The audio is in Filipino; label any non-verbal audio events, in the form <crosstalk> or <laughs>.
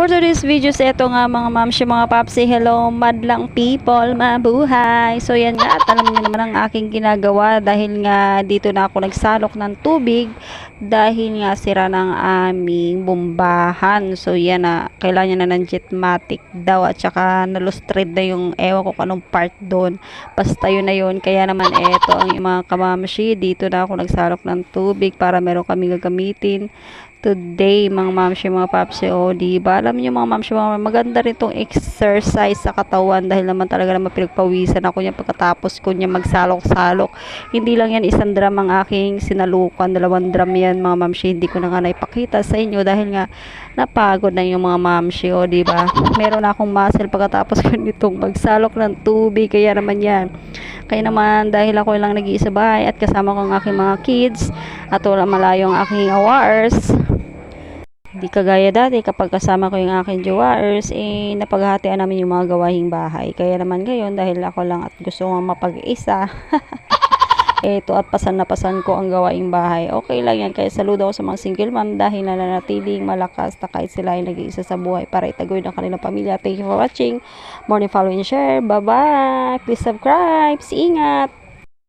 For today's videos, ito nga mga mamsi, mga papsi, hello madlang people, mabuhay. So yan nga, at alam niyo naman ang aking ginagawa dahil nga dito na ako nagsalok ng tubig dahil nga sira ng aming bombahan. So yan na, kailangan na ng jetmatic daw at saka nalustred na yung ewan ko kung anong part doon. Basta yun na yun. Kaya naman eto ang mga kamamsi, dito na ako nagsalok ng tubig para meron kami gagamitin today mga mamsi mga papsi o di ba alam niyo mga mamsi mga maganda rin tong exercise sa katawan dahil naman talaga naman pinagpawisan ako niya pagkatapos ko niya magsalok-salok. Hindi lang yan isang drum ang aking sinalukan dalawang drum yan mga mamsi hindi ko na nga naipakita sa inyo dahil nga napagod na yung mga mamsi o di ba? Meron akong muscle pagkatapos ko nitong magsalok ng tubig kaya naman yan. Kaya naman dahil ako lang nag-iisa bahay at kasama ko ang aking mga kids at wala malayo ang aking hours Di kagaya dati kapag kasama ko yung aking jowers, eh napaghahatian namin yung mga gawahing bahay. Kaya naman ngayon dahil ako lang at gusto nga mapag-isa, <laughs> eto at pasan na pasan ko ang gawaing bahay. Okay lang yan. Kaya saludo ako sa mga single mom dahil nananatiling malakas na kahit sila ay nag-iisa sa buhay para itaguyod ang kanilang pamilya. Thank you for watching. Morning follow and share. Bye-bye. Please subscribe. Ingat.